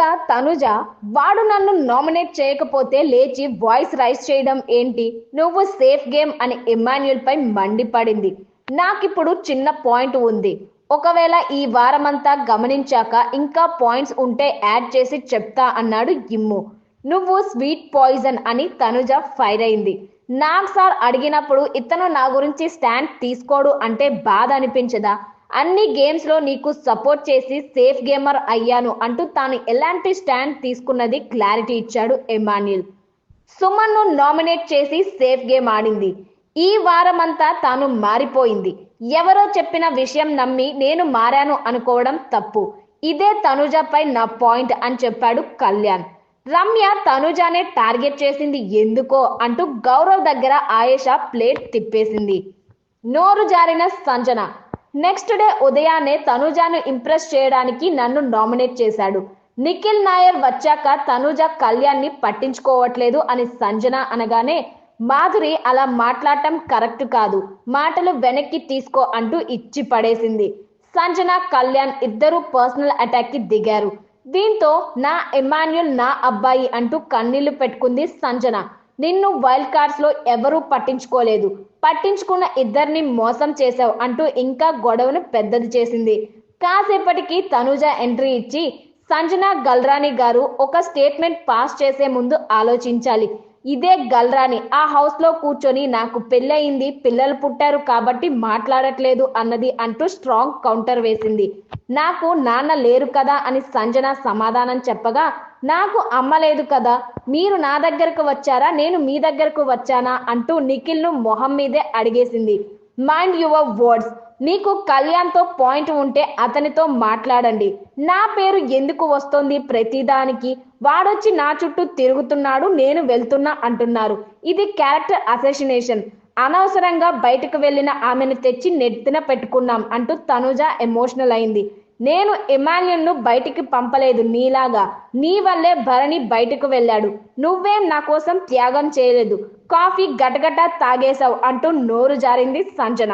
ఇక తనుజ వాడు నన్ను నామినేట్ చేయకపోతే లేచి వాయిస్ రైస్ చేయడం ఏంటి? నువ్వు సేఫ్ గేమ్ అని ఇమాన్యుల్ పై మండిపడింది. నాకిప్పుడు చిన్న పాయింట్ ఉంది. ఒకవేళ ఈ వారమంతా గమనించాక ఇంకా పాయింట్స్ ఉంటే యాడ్ చేసి చెప్తా అన్నాడు ఇమ్ము నువ్వు స్వీట్ పాయిజన్ అని తనుజ ఫైర్ అయింది. నాకు సార్ అడిగినప్పుడు ఇతను నా గురించి స్టాండ్ తీసుకోడు అంటే బాధ అనిపించదా? అన్ని గేమ్స్లో నీకు సపోర్ట్ చేసి సేఫ్ గేమర్ అయ్యాను అంటూ తాను ఎలాంటి స్టాండ్ తీసుకున్నది క్లారిటీ ఇచ్చాడు ఎమాన్యుల్ సుమన్ను నామినేట్ చేసి సేఫ్ గేమ్ ఆడింది. ఈ వారమంతా తాను మారిపోయింది. ఎవరో చెప్పిన విషయం నమ్మి నేను మారాను అనుకోవడం తప్పు. ఇదే తనుజపై నా పాయింట్ అని చెప్పాడు కళ్యాణ్. రమ్య తనుజానే టార్గెట్ చేసింది ఎందుకో అంటూ గౌరవ్ దగ్గర ఆయేష ప్లేట్ తిప్పేసింది. నోరు జారిన సంజన నెక్స్ట్ డే ఉదయాన్నే తనుజాను ఇంప్రెస్ చేయడానికి నన్ను నామినేట్ చేశాడు. నిఖిల్ నాయర్ వచ్చాక తనుజ కళ్యాణ్ని పట్టించుకోవట్లేదు అని సంజన అనగానే మాధురి అలా మాట్లాడటం కరెక్ట్ కాదు. మాటలు వెనక్కి తీసుకో అంటూ ఇచ్చి పడేసింది. సంజన కళ్యాణ్ ఇద్దరు పర్సనల్ అటాక్కి దిగారు. దీంతో నా ఎమాన్యుల్ నా అబ్బాయి అంటూ కన్నీళ్ళు పెట్టుకుంది సంజన. నిన్ను వైల్డ్ కార్డ్స్లో ఎవరూ పట్టించుకోలేదు. పట్టించుకున్న ఇద్దరిని మోసం చేశావు అంటూ ఇంకా గొడవను పెద్దది చేసింది. కాసేపటికి తనుజ ఎంట్రీ ఇచ్చి సంజన గల్రాని గారు ఒక స్టేట్మెంట్ పాస్ చేసే ముందు ఆలోచించాలి. ఇదే గల్రాని ఆ హౌస్లో కూర్చొని నాకు పెళ్ళయింది పిల్లలు పుట్టారు కాబట్టి మాట్లాడట్లేదు అన్నది అంటూ స్ట్రాంగ్ కౌంటర్ వేసింది. నాకు నాన్న లేరు కదా అని సంజన సమాధానం చెప్పగా నాకు అమ్మ లేదు కదా మీరు నా దగ్గరకు వచ్చారా నేను మీ దగ్గరకు వచ్చానా అంటూ నిఖిల్ను మొహం మీదే అడిగేసింది. మైండ్ యువర్ వర్డ్స్ నీకు కళ్యాణ్తో పాయింట్ ఉంటే అతనితో మాట్లాడండి. నా పేరు ఎందుకు వస్తుంది ప్రతిదానికి? వాడొచ్చి నా చుట్టూ తిరుగుతున్నాడు నేను వెళ్తున్నా అంటున్నారు. ఇది క్యారెక్టర్ అసోసినేషన్ అనవసరంగా బయటకు వెళ్ళిన ఆమెను తెచ్చి నెత్తిన పెట్టుకున్నాం అంటూ తనుజ ఎమోషనల్ అయింది. నేను ఎమాన్యుల్ను బయటికి పంపలేదు నీలాగా. నీ వల్లే భరణి బయటకు వెళ్ళాడు. నువ్వేం నా కోసం త్యాగం చేయలేదు. కాఫీ గటగట తాగేశావు అంటూ నోరు జారింది సంజన.